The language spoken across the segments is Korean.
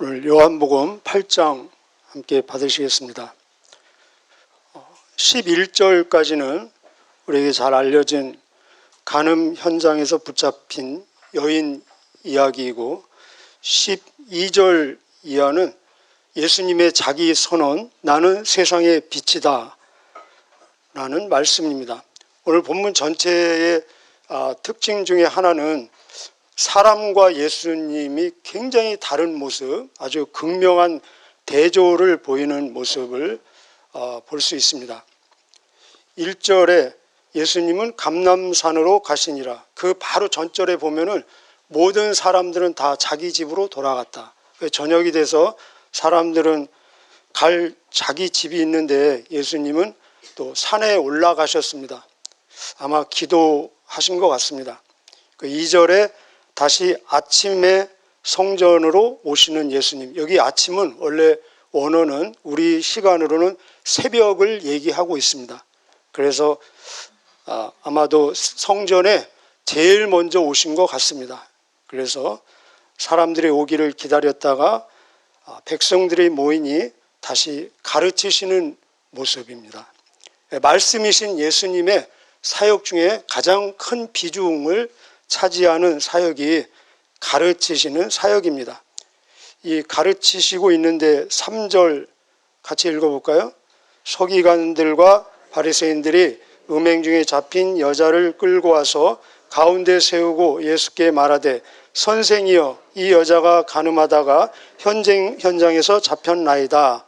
오늘 요한복음 8장 함께 받으시겠습니다. 11절까지는 우리에게 잘 알려진 간음 현장에서 붙잡힌 여인 이야기이고 12절 이하는 예수님의 자기 선언 나는 세상의 빛이다 라는 말씀입니다. 오늘 본문 전체의 아, 특징 중에 하나는 사람과 예수님이 굉장히 다른 모습, 아주 극명한 대조를 보이는 모습을 어, 볼수 있습니다. 1절에 예수님은 감남산으로 가시니라. 그 바로 전절에 보면은 모든 사람들은 다 자기 집으로 돌아갔다. 그 저녁이 돼서 사람들은 갈 자기 집이 있는데 예수님은 또 산에 올라가셨습니다. 아마 기도하신 것 같습니다. 그 2절에 다시 아침에 성전으로 오시는 예수님. 여기 아침은 원래 원어는 우리 시간으로는 새벽을 얘기하고 있습니다. 그래서 아, 아마도 성전에 제일 먼저 오신 것 같습니다. 그래서 사람들의 오기를 기다렸다가 아, 백성들이 모이니 다시 가르치시는 모습입니다. 예, 말씀이신 예수님의 사역 중에 가장 큰 비중을 차지하는 사역이 가르치시는 사역입니다. 이 가르치시고 있는데 3절 같이 읽어볼까요? 서기관들과 바리새인들이 음행 중에 잡힌 여자를 끌고 와서 가운데 세우고 예수께 말하되 선생이여 이 여자가 가늠하다가 현장, 현장에서 잡혔나이다.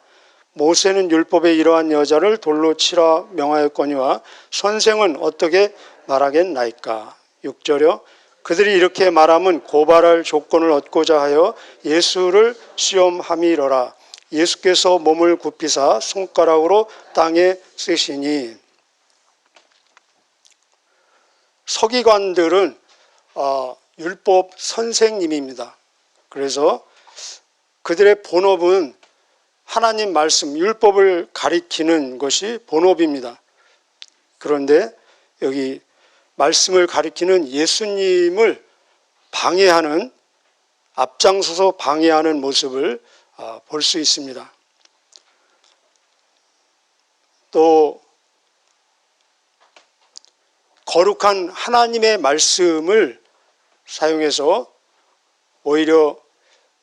모세는 율법에 이러한 여자를 돌로 치라 명하였거니와 선생은 어떻게 말하겠나이까? 6절여 그들이 이렇게 말하면 고발할 조건을 얻고자 하여 예수를 시험함이러라. 예수께서 몸을 굽히사 손가락으로 땅에 쓰시니 서기관들은 어, 율법 선생님입니다. 그래서 그들의 본업은 하나님 말씀, 율법을 가리키는 것이 본업입니다. 그런데 여기 말씀을 가리키는 예수님을 방해하는 앞장서서 방해하는 모습을 아, 볼수 있습니다. 또 거룩한 하나님의 말씀을 사용해서 오히려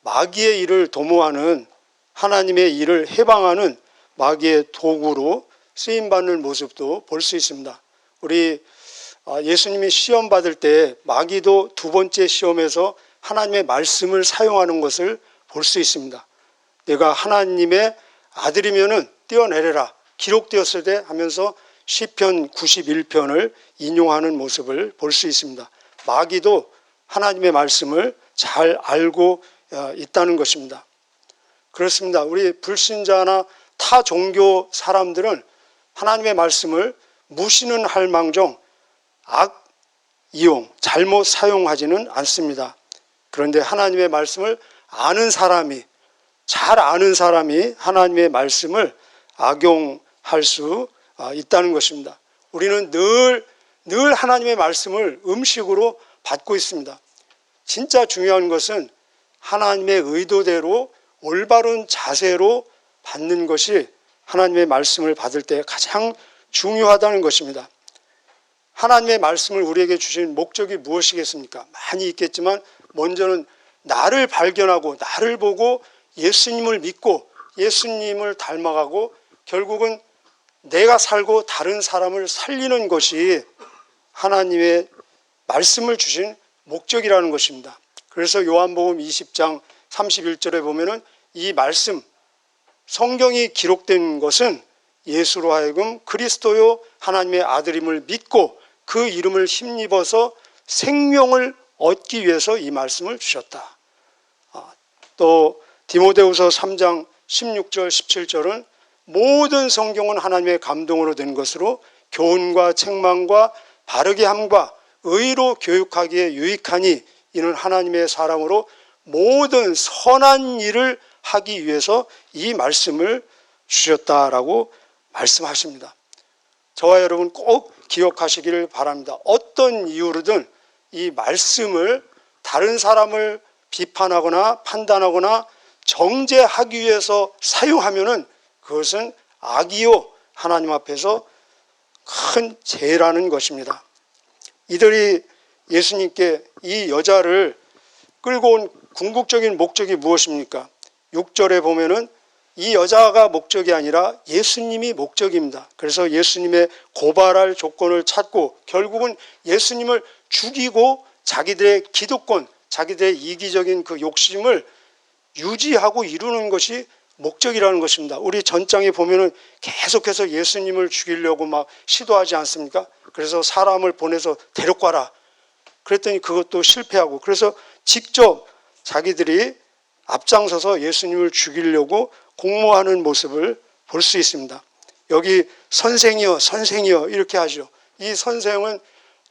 마귀의 일을 도모하는 하나님의 일을 해방하는 마귀의 도구로 쓰임 받는 모습도 볼 수 있습니다. 우리 아, 예수님이 시험 받을 때 마귀도 두 번째 시험에서 하나님의 말씀을 사용하는 것을 볼 수 있습니다. 내가 하나님의 아들이면은 뛰어내려라. 기록되었을 때 하면서 시편 91편을 인용하는 모습을 볼 수 있습니다. 마귀도 하나님의 말씀을 잘 알고 어, 있다는 것입니다. 그렇습니다. 우리 불신자나 타 종교 사람들은 하나님의 말씀을 무시는 할 망정 악 이용, 잘못 사용하지는 않습니다. 그런데 하나님의 말씀을 아는 사람이, 잘 아는 사람이 하나님의 말씀을 악용할 수 아, 있다는 것입니다. 우리는 늘, 늘 하나님의 말씀을 음식으로 받고 있습니다. 진짜 중요한 것은 하나님의 의도대로 올바른 자세로 받는 것이 하나님의 말씀을 받을 때 가장 중요하다는 것입니다. 하나님의 말씀을 우리에게 주신 목적이 무엇이겠습니까? 많이 있겠지만 먼저는 나를 발견하고 나를 보고 예수님을 믿고 예수님을 닮아가고 결국은 내가 살고 다른 사람을 살리는 것이 하나님의 말씀을 주신 목적이라는 것입니다. 그래서 요한복음 20장 31절에 보면은 이 말씀 성경이 기록된 것은 예수로 하여금 그리스도요 하나님의 아들임을 믿고 그 이름을 힘입어서 생명을 얻기 위해서 이 말씀을 주셨다. 아, 또 디모데후서 3장 16절 17절은 모든 성경은 하나님의 감동으로 된 것으로 교훈과 책망과 바르게 함과 의로 교육하기에 유익하니 이는 하나님의 사랑으로 모든 선한 일을 하기 위해서 이 말씀을 주셨다라고 말씀하십니다. 저와 여러분 꼭 기억하시기를 바랍니다. 어떤 이유로든 이 말씀을 다른 사람을 비판하거나 판단하거나 정죄하기 위해서 사용하면은 그것은 악이요 하나님 앞에서 큰 죄라는 것입니다. 이들이 예수님께 이 여자를 끌고 온 궁극적인 목적이 무엇입니까? 6절에 보면은 이 여자가 목적이 아니라 예수님이 목적입니다. 그래서 예수님의 고발할 조건을 찾고 결국은 예수님을 죽이고 자기들의 기득권, 자기들의 이기적인 그 욕심을 유지하고 이루는 것이 목적이라는 것입니다. 우리 전장에 보면은 계속해서 예수님을 죽이려고 막 시도하지 않습니까? 그래서 사람을 보내서 데려가라. 그랬더니 그것도 실패하고 그래서 직접 자기들이 앞장서서 예수님을 죽이려고 공모하는 모습을 볼 수 있습니다. 여기 선생이여, 선생이여 이렇게 하죠. 이 선생은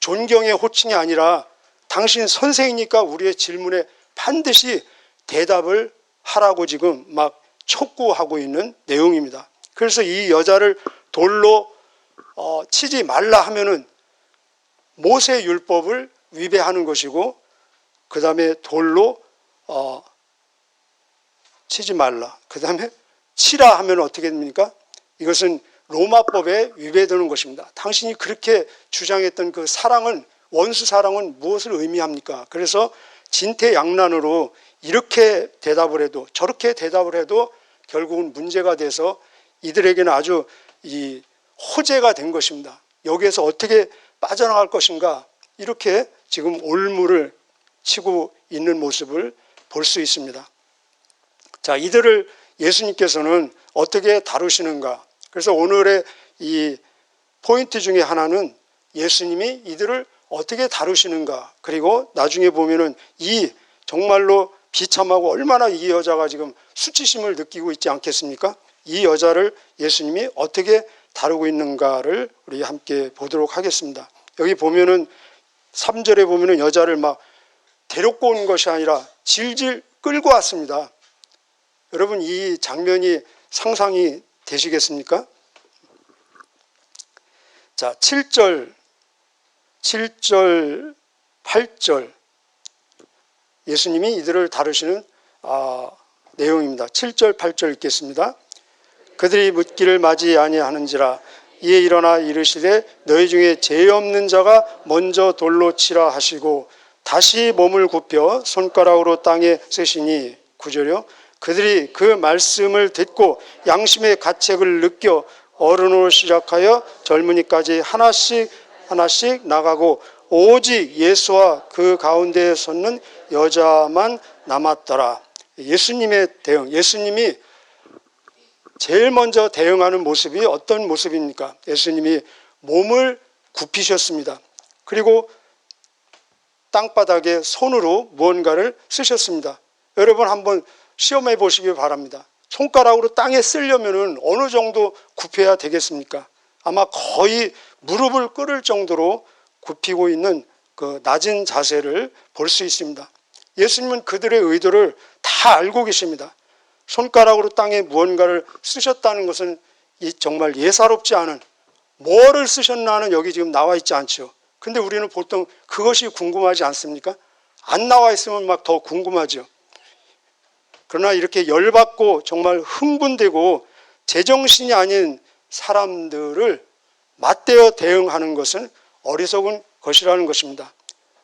존경의 호칭이 아니라 당신 선생이니까 우리의 질문에 반드시 대답을 하라고 지금 막 촉구하고 있는 내용입니다. 그래서 이 여자를 돌로 어, 치지 말라 하면은 모세 율법을 위배하는 것이고 그 다음에 돌로 어, 치지 말라. 그 다음에 치라 하면 어떻게 됩니까? 이것은 로마법에 위배되는 것입니다. 당신이 그렇게 주장했던 그 사랑은 원수 사랑은 무엇을 의미합니까? 그래서 진퇴양난으로 이렇게 대답을 해도 저렇게 대답을 해도 결국은 문제가 돼서 이들에게는 아주 이 호재가 된 것입니다. 여기에서 어떻게 빠져나갈 것인가 이렇게 지금 올무를 치고 있는 모습을 볼 수 있습니다. 자, 이들을 예수님께서는 어떻게 다루시는가? 그래서 오늘의 이 포인트 중에 하나는 예수님이 이들을 어떻게 다루시는가? 그리고 나중에 보면은 이 정말로 비참하고 얼마나 이 여자가 지금 수치심을 느끼고 있지 않겠습니까? 이 여자를 예수님이 어떻게 다루고 있는가를 우리 함께 보도록 하겠습니다. 여기 보면은 3절에 보면은 여자를 막 데리고 온 것이 아니라 질질 끌고 왔습니다. 여러분 이 장면이 상상이 되시겠습니까? 자, 7절, 7절, 8절 예수님이 이들을 다루시는 아, 내용입니다. 7절, 8절 읽겠습니다. 그들이 묻기를 맞이 아니하는지라 이에 일어나 이르시되 너희 중에 죄 없는 자가 먼저 돌로 치라 하시고 다시 몸을 굽혀 손가락으로 땅에 쓰시니 구절요 그들이 그 말씀을 듣고 양심의 가책을 느껴 어른으로 시작하여 젊은이까지 하나씩 하나씩 나가고 오직 예수와 그 가운데에 섰는 여자만 남았더라. 예수님의 대응, 예수님이 제일 먼저 대응하는 모습이 어떤 모습입니까? 예수님이 몸을 굽히셨습니다. 그리고 땅바닥에 손으로 무언가를 쓰셨습니다. 여러분 한번 시험해 보시기 바랍니다. 손가락으로 땅에 쓰려면은 어느 정도 굽혀야 되겠습니까? 아마 거의 무릎을 꿇을 정도로 굽히고 있는 그 낮은 자세를 볼 수 있습니다. 예수님은 그들의 의도를 다 알고 계십니다. 손가락으로 땅에 무언가를 쓰셨다는 것은 정말 예사롭지 않은 뭐를 쓰셨나는 여기 지금 나와 있지 않죠. 근데 우리는 보통 그것이 궁금하지 않습니까? 안 나와 있으면 막 더 궁금하죠. 그러나 이렇게 열받고 정말 흥분되고 제정신이 아닌 사람들을 맞대어 대응하는 것은 어리석은 것이라는 것입니다.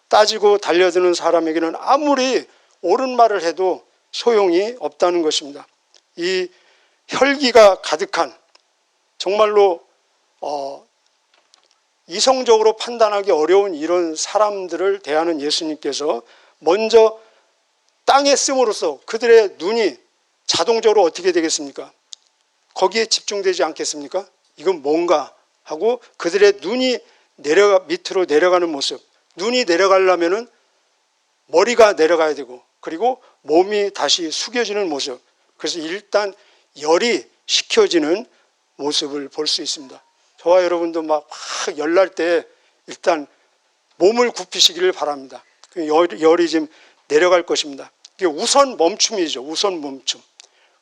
따지고 달려드는 사람에게는 아무리 옳은 말을 해도 소용이 없다는 것입니다. 이 혈기가 가득한 정말로 어, 이성적으로 판단하기 어려운 이런 사람들을 대하는 예수님께서 먼저 땅에 쓰므로써 그들의 눈이 자동적으로 어떻게 되겠습니까? 거기에 집중되지 않겠습니까? 이건 뭔가 하고 그들의 눈이 내려가 밑으로 내려가는 모습. 눈이 내려가려면은 머리가 내려가야 되고 그리고 몸이 다시 숙여지는 모습. 그래서 일단 열이 식혀지는 모습을 볼 수 있습니다. 저와 여러분도 막, 막 열날 때 일단 몸을 굽히시기를 바랍니다. 그 열, 열이 지금 내려갈 것입니다. 이게 우선 멈춤이죠. 우선 멈춤.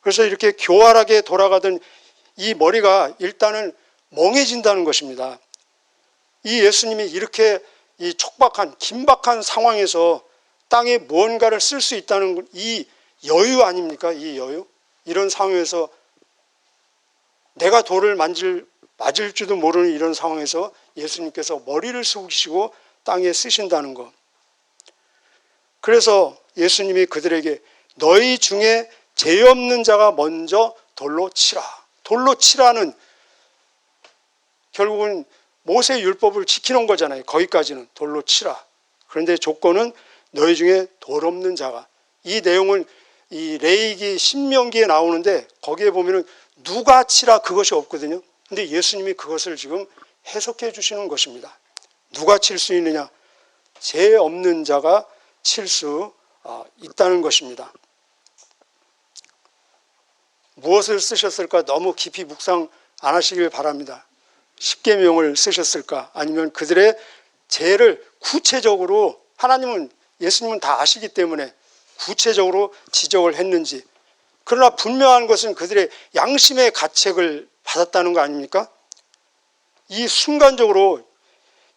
그래서 이렇게 교활하게 돌아가던 이 머리가 일단은 멍해진다는 것입니다. 이 예수님이 이렇게 이 촉박한 긴박한 상황에서 땅에 무언가를 쓸 수 있다는 이 여유 아닙니까? 이 여유? 이런 상황에서 내가 돌을 만질 맞을지도 모르는 이런 상황에서 예수님께서 머리를 숙이시고 땅에 쓰신다는 것. 그래서 예수님이 그들에게 너희 중에 죄 없는 자가 먼저 돌로 치라. 돌로 치라는 결국은 모세 율법을 지키는 거잖아요. 거기까지는 돌로 치라. 그런데 조건은 너희 중에 돌 없는 자가 이 내용은 이 레이기 신명기에 나오는데 거기에 보면은 누가 치라 그것이 없거든요. 근데 예수님이 그것을 지금 해석해 주시는 것입니다. 누가 칠 수 있느냐? 죄 없는 자가 칠 수 있다는 것입니다. 무엇을 쓰셨을까 너무 깊이 묵상 안 하시길 바랍니다. 십계명을 쓰셨을까? 아니면 그들의 죄를 구체적으로 하나님은 예수님은 다 아시기 때문에 구체적으로 지적을 했는지 그러나 분명한 것은 그들의 양심의 가책을 받았다는 거 아닙니까? 이 순간적으로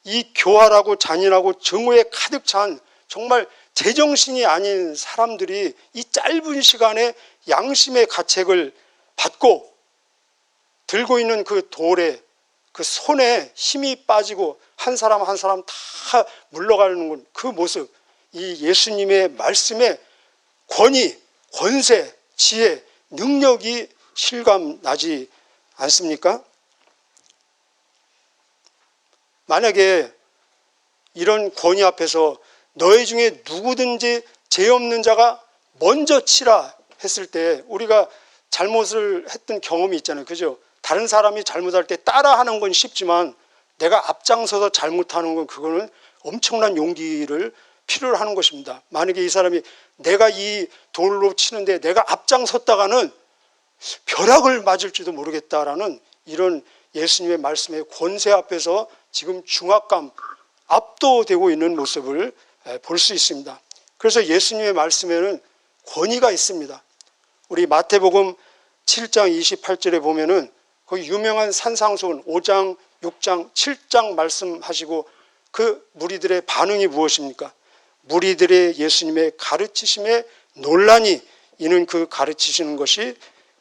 이 교활하고 잔인하고 증오에 가득 찬 정말 제정신이 아닌 사람들이 이 짧은 시간에 양심의 가책을 받고 들고 있는 그 돌에 그 손에 힘이 빠지고 한 사람 한 사람 다 물러가는 그 모습 이 예수님의 말씀에 권위, 권세, 지혜, 능력이 실감 나지 않습니까? 만약에 이런 권위 앞에서 너희 중에 누구든지 죄 없는 자가 먼저 치라 했을 때 우리가 잘못을 했던 경험이 있잖아요. 그죠? 다른 사람이 잘못할 때 따라하는 건 쉽지만 내가 앞장서서 잘못하는 건 그거는 엄청난 용기를 필요로 하는 것입니다. 만약에 이 사람이 내가 이 돌로 치는데 내가 앞장섰다가는 벼락을 맞을지도 모르겠다라는 이런 예수님의 말씀의 권세 앞에서 지금 중압감 압도되고 있는 모습을 볼 수 있습니다. 그래서 예수님의 말씀에는 권위가 있습니다. 우리 마태복음 7장 28절에 보면은 그 유명한 산상수훈 5장, 6장, 7장 말씀하시고 그 무리들의 반응이 무엇입니까? 무리들의 예수님의 가르치심에 논란이 이는 그 가르치시는 것이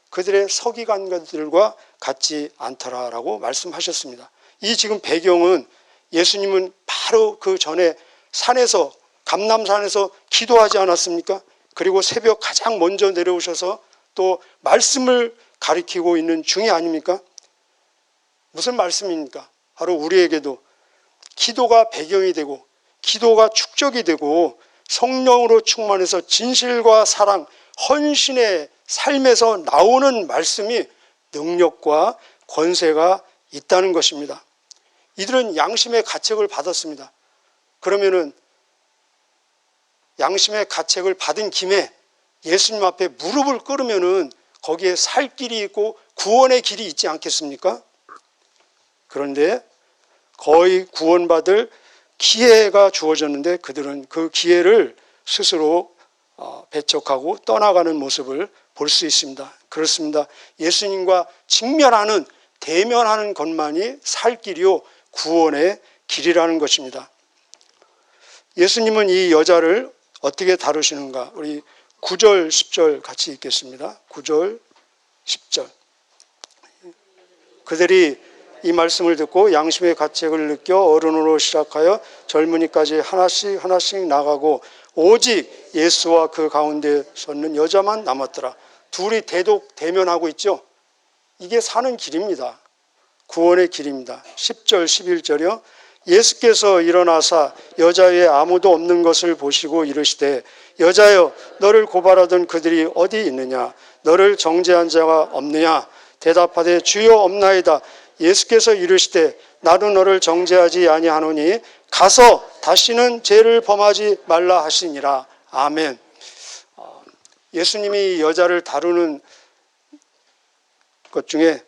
그들의 서기관들과 같지 않더라라고 말씀하셨습니다. 이 지금 배경은 예수님은 바로 그 전에 산에서 감남산에서 기도하지 않았습니까? 그리고 새벽 가장 먼저 내려오셔서 또 말씀을 가리키고 있는 중이 아닙니까? 무슨 말씀입니까? 바로 우리에게도 기도가 배경이 되고 기도가 축적이 되고 성령으로 충만해서 진실과 사랑, 헌신의 삶에서 나오는 말씀이 능력과 권세가 있다는 것입니다. 이들은 양심의 가책을 받았습니다. 그러면은 양심의 가책을 받은 김에 예수님 앞에 무릎을 꿇으면은 거기에 살 길이 있고 구원의 길이 있지 않겠습니까? 그런데 거의 구원받을 기회가 주어졌는데 그들은 그 기회를 스스로 어, 배척하고 떠나가는 모습을 볼 수 있습니다. 그렇습니다. 예수님과 직면하는 대면하는 것만이 살 길이요 구원의 길이라는 것입니다. 예수님은 이 여자를 어떻게 다루시는가? 우리 9절, 10절 같이 읽겠습니다. 9절, 10절. 그들이 이 말씀을 듣고 양심의 가책을 느껴 어른으로 시작하여 젊은이까지 하나씩 하나씩 나가고 오직 예수와 그 가운데 섰는 여자만 남았더라. 둘이 대독 대면하고 있죠. 이게 사는 길입니다. 구원의 길입니다. 10절, 11절이요. 예수께서 일어나사 여자의 아무도 없는 것을 보시고 이르시되 여자여 너를 고발하던 그들이 어디 있느냐? 너를 정죄한 자가 없느냐? 대답하되 주여 없나이다. 예수께서 이르시되 나는 너를 정죄하지 아니하노니 가서 다시는 죄를 범하지 말라 하시니라. 아멘. 어, 예수님이 여자를 다루는 것 중에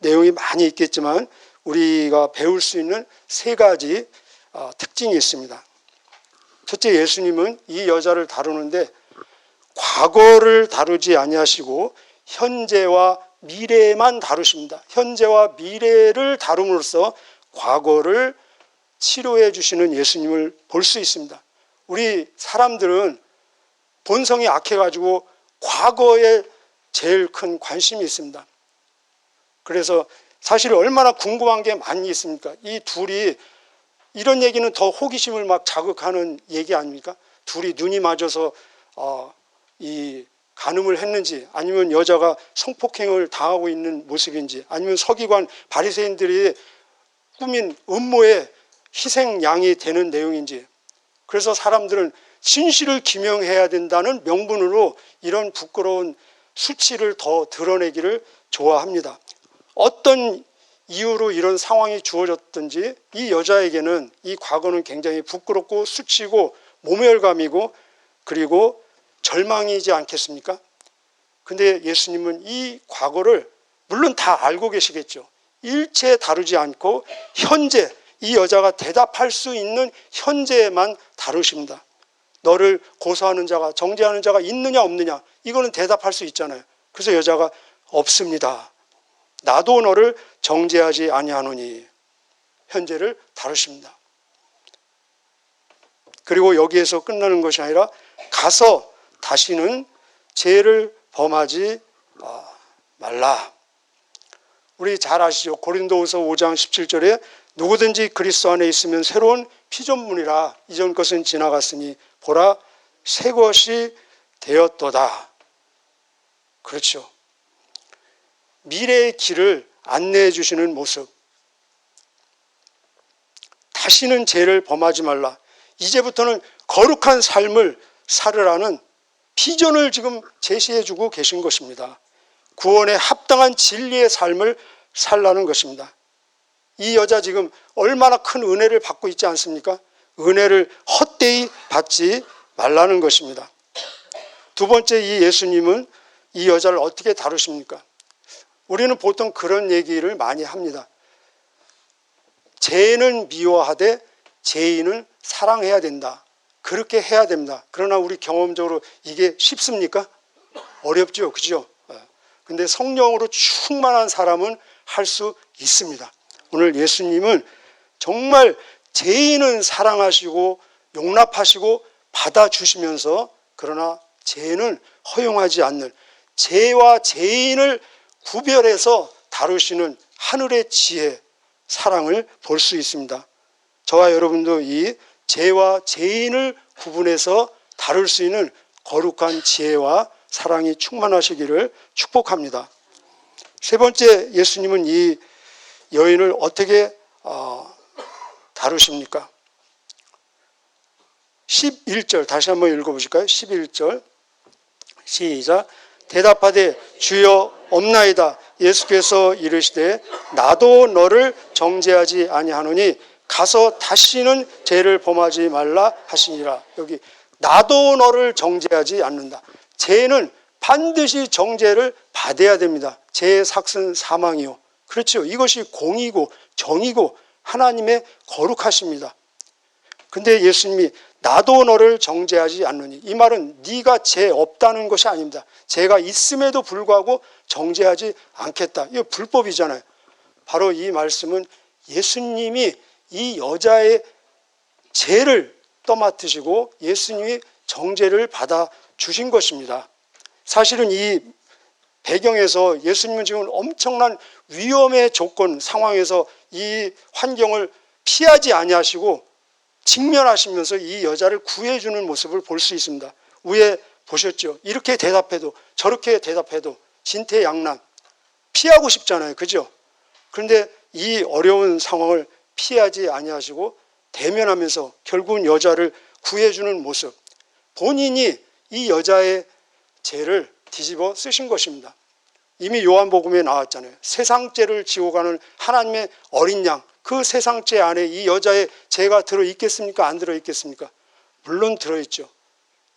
내용이 많이 있겠지만 우리가 배울 수 있는 세 가지 어, 특징이 있습니다. 첫째 예수님은 이 여자를 다루는데 과거를 다루지 아니하시고 현재와 미래만 다루십니다. 현재와 미래를 다룸으로써 과거를 치료해 주시는 예수님을 볼 수 있습니다. 우리 사람들은 본성이 악해가지고 과거에 제일 큰 관심이 있습니다. 그래서 사실 얼마나 궁금한 게 많이 있습니까? 이 둘이 이런 얘기는 더 호기심을 막 자극하는 얘기 아닙니까? 둘이 눈이 맞아서 어, 이 간음을 했는지 아니면 여자가 성폭행을 당하고 있는 모습인지 아니면 서기관 바리새인들이 꾸민 음모의 희생양이 되는 내용인지 그래서 사람들은 진실을 규명해야 된다는 명분으로 이런 부끄러운 수치를 더 드러내기를 좋아합니다. 어떤 이유로 이런 상황이 주어졌든지 이 여자에게는 이 과거는 굉장히 부끄럽고 수치고 모멸감이고 그리고 절망이지 않겠습니까? 근데 예수님은 이 과거를 물론 다 알고 계시겠죠. 일체 다루지 않고 현재 이 여자가 대답할 수 있는 현재에만 다루십니다. 너를 고소하는 자가 정죄하는 자가 있느냐 없느냐 이거는 대답할 수 있잖아요. 그래서 여자가 없습니다. 나도 너를 정죄하지 아니하노니 현재를 다루십니다. 그리고 여기에서 끝나는 것이 아니라 가서 다시는 죄를 범하지 아, 말라. 우리 잘 아시죠? 고린도후서 5장 17절에 누구든지 그리스도 안에 있으면 새로운 피조물이라 이전 것은 지나갔으니 보라 새 것이 되었도다. 그렇죠. 미래의 길을 안내해 주시는 모습. 다시는 죄를 범하지 말라. 이제부터는 거룩한 삶을 살으라는 비전을 지금 제시해 주고 계신 것입니다. 구원에 합당한 진리의 삶을 살라는 것입니다. 이 여자 지금 얼마나 큰 은혜를 받고 있지 않습니까? 은혜를 헛되이 받지 말라는 것입니다. 두 번째 이 예수님은 이 여자를 어떻게 다루십니까? 우리는 보통 그런 얘기를 많이 합니다. 죄는 미워하되 죄인을 사랑해야 된다. 그렇게 해야 됩니다. 그러나 우리 경험적으로 이게 쉽습니까? 어렵죠. 그죠? 예. 근데 성령으로 충만한 사람은 할 수 있습니다. 오늘 예수님은 정말 죄인은 사랑하시고 용납하시고 받아주시면서 그러나 죄는 허용하지 않는 죄와 죄인을 구별해서 다루시는 하늘의 지혜, 사랑을 볼 수 있습니다. 저와 여러분도 이 죄와 죄인을 구분해서 다룰 수 있는 거룩한 지혜와 사랑이 충만하시기를 축복합니다. 세 번째 예수님은 이 여인을 어떻게 어, 다루십니까? 11절 다시 한번 읽어보실까요? 11절 시작 대답하되 주여 없나이다. 예수께서 이르시되 나도 너를 정죄하지 아니하노니 가서 다시는 죄를 범하지 말라 하시니라. 여기 나도 너를 정죄하지 않는다. 죄는 반드시 정죄를 받아야 됩니다. 죄의 삭은 사망이요. 그렇죠. 이것이 공이고 정이고 하나님의 거룩하십니다. 근데 예수님이 나도 너를 정죄하지 않느니 이 말은 네가 죄 없다는 것이 아닙니다. 죄가 있음에도 불구하고 정죄하지 않겠다. 이거 불법이잖아요. 바로 이 말씀은 예수님이 이 여자의 죄를 떠맡으시고 예수님이 정죄를 받아 주신 것입니다. 사실은 이 배경에서 예수님은 지금 엄청난 위험의 조건 상황에서 이 환경을 피하지 아니하시고 직면하시면서 이 여자를 구해주는 모습을 볼 수 있습니다. 위에 보셨죠? 이렇게 대답해도 저렇게 대답해도 진퇴양난 피하고 싶잖아요. 그죠? 그런데 이 어려운 상황을 피하지 아니하시고 대면하면서 결국은 여자를 구해주는 모습 본인이 이 여자의 죄를 뒤집어 쓰신 것입니다. 이미 요한복음에 나왔잖아요. 세상죄를 지고 가는 하나님의 어린 양, 그 세상죄 안에 이 여자의 죄가 들어 있겠습니까? 안 들어 있겠습니까? 물론 들어 있죠.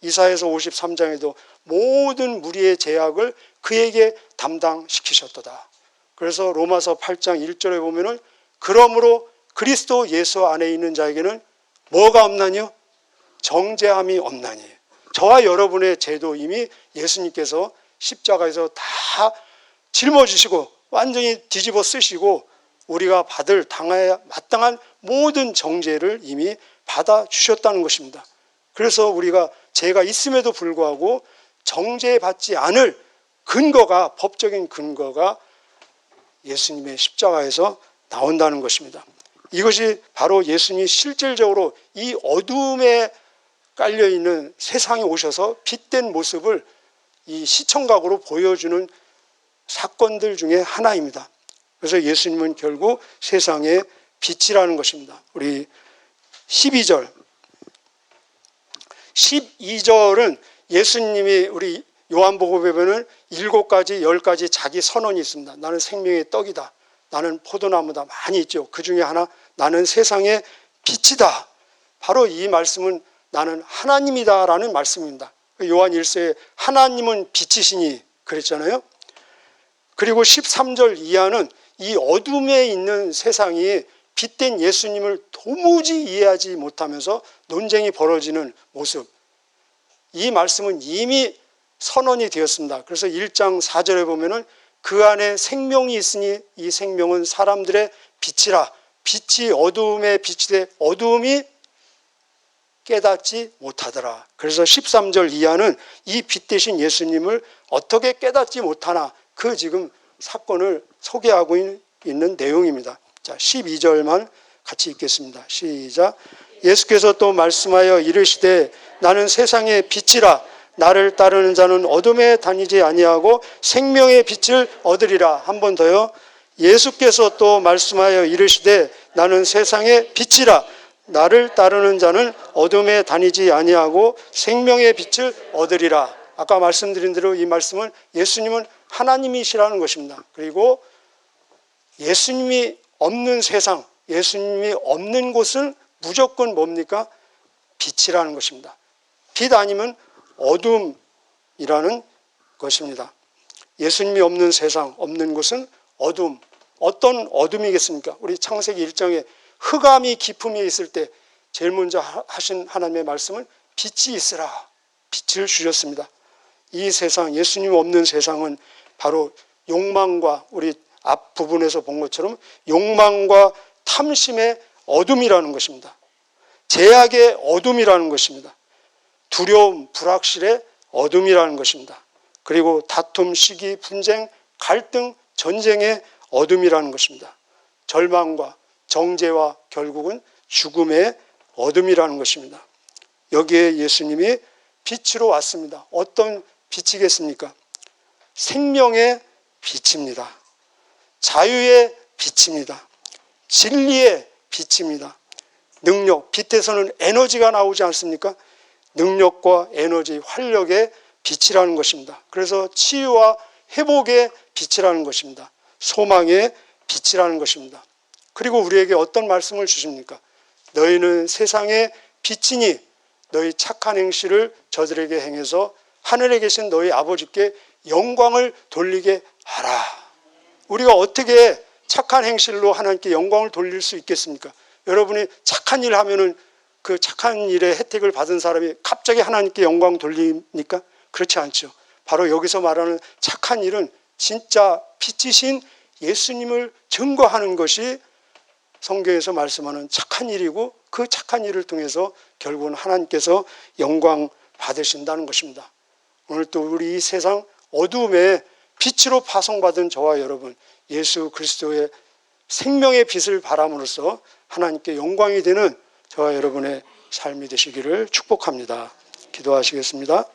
이사에서 53장에도 모든 무리의 죄악을 그에게 담당시키셨도다. 그래서 로마서 8장 1절에 보면은 그러므로 그리스도 예수 안에 있는 자에게는 뭐가 없나니요? 정죄함이 없나니. 저와 여러분의 죄도 이미 예수님께서 십자가에서 다 짊어지시고 완전히 뒤집어 쓰시고 우리가 받을 당해야 마땅한 모든 정죄를 이미 받아 주셨다는 것입니다. 그래서 우리가 죄가 있음에도 불구하고 정죄받지 않을 근거가 법적인 근거가 예수님의 십자가에서 나온다는 것입니다. 이것이 바로 예수님이 실질적으로 이 어둠에 깔려 있는 세상에 오셔서 빛된 모습을 이 시청각으로 보여주는 사건들 중에 하나입니다. 그래서 예수님은 결국 세상의 빛이라는 것입니다. 우리 12절. 12절은 예수님이 우리 요한복음에 보면 일곱 가지, 열 가지 자기 선언이 있습니다. 나는 생명의 떡이다. 나는 포도나무다. 많이 있죠. 그 중에 하나, 나는 세상의 빛이다. 바로 이 말씀은 나는 하나님이다 라는 말씀입니다. 그 요한 1세에 하나님은 빛이시니 그랬잖아요. 그리고 13절 이하는 이 어둠에 있는 세상이 빛된 예수님을 도무지 이해하지 못하면서 논쟁이 벌어지는 모습. 이 말씀은 이미 선언이 되었습니다. 그래서 1장 4절에 보면은 그 안에 생명이 있으니 이 생명은 사람들의 빛이라. 빛이 어두움에 빛이 돼 어두움이 깨닫지 못하더라. 그래서 13절 이하는 이 빛 대신 예수님을 어떻게 깨닫지 못하나 그 지금 사건을 소개하고 있는 내용입니다. 자, 12절만 같이 읽겠습니다. 시작. 예수께서 또 말씀하여 이르시되 나는 세상의 빛이라 나를 따르는 자는 어둠에 다니지 아니하고 생명의 빛을 얻으리라. 한 번 더요. 예수께서 또 말씀하여 이르시되 나는 세상의 빛이라 나를 따르는 자는 어둠에 다니지 아니하고 생명의 빛을 얻으리라. 아까 말씀드린 대로 이 말씀은 예수님은 하나님이시라는 것입니다. 그리고 예수님이 없는 세상, 예수님이 없는 곳은 무조건 뭡니까? 빛이라는 것입니다. 빛 아니면 어둠이라는 것입니다. 예수님이 없는 세상, 없는 곳은 어둠. 어떤 어둠이겠습니까? 우리 창세기 1장에 흑암이 기품이 있을 때 제일 먼저 하신 하나님의 말씀은 빛이 있으라. 빛을 주셨습니다. 이 세상, 예수님 없는 세상은 바로 욕망과 우리 앞 부분에서 본 것처럼 욕망과 탐심의 어둠이라는 것입니다. 제약의 어둠이라는 것입니다. 두려움, 불확실의 어둠이라는 것입니다. 그리고 다툼, 시기, 분쟁, 갈등, 전쟁의 어둠이라는 것입니다. 절망과 정죄와 결국은 죽음의 어둠이라는 것입니다. 여기에 예수님이 빛으로 왔습니다. 어떤 빛이겠습니까? 생명의 빛입니다. 자유의 빛입니다. 진리의 빛입니다. 능력, 빛에서는 에너지가 나오지 않습니까? 능력과 에너지, 활력의 빛이라는 것입니다. 그래서 치유와 회복의 빛이라는 것입니다. 소망의 빛이라는 것입니다. 그리고 우리에게 어떤 말씀을 주십니까? 너희는 세상의 빛이니 너희 착한 행실을 저들에게 행해서 하늘에 계신 너희 아버지께 영광을 돌리게 하라. 우리가 어떻게 착한 행실로 하나님께 영광을 돌릴 수 있겠습니까? 여러분이 착한 일 하면은 그 착한 일의 혜택을 받은 사람이 갑자기 하나님께 영광 돌립니까? 그렇지 않죠. 바로 여기서 말하는 착한 일은 진짜 빛이신 예수님을 증거하는 것이 성경에서 말씀하는 착한 일이고 그 착한 일을 통해서 결국은 하나님께서 영광 받으신다는 것입니다. 오늘 또 우리 이 세상 어두움에 빛으로 파송받은 저와 여러분 예수 그리스도의 생명의 빛을 바람으로써 하나님께 영광이 되는 저와 여러분의 삶이 되시기를 축복합니다. 기도하시겠습니다.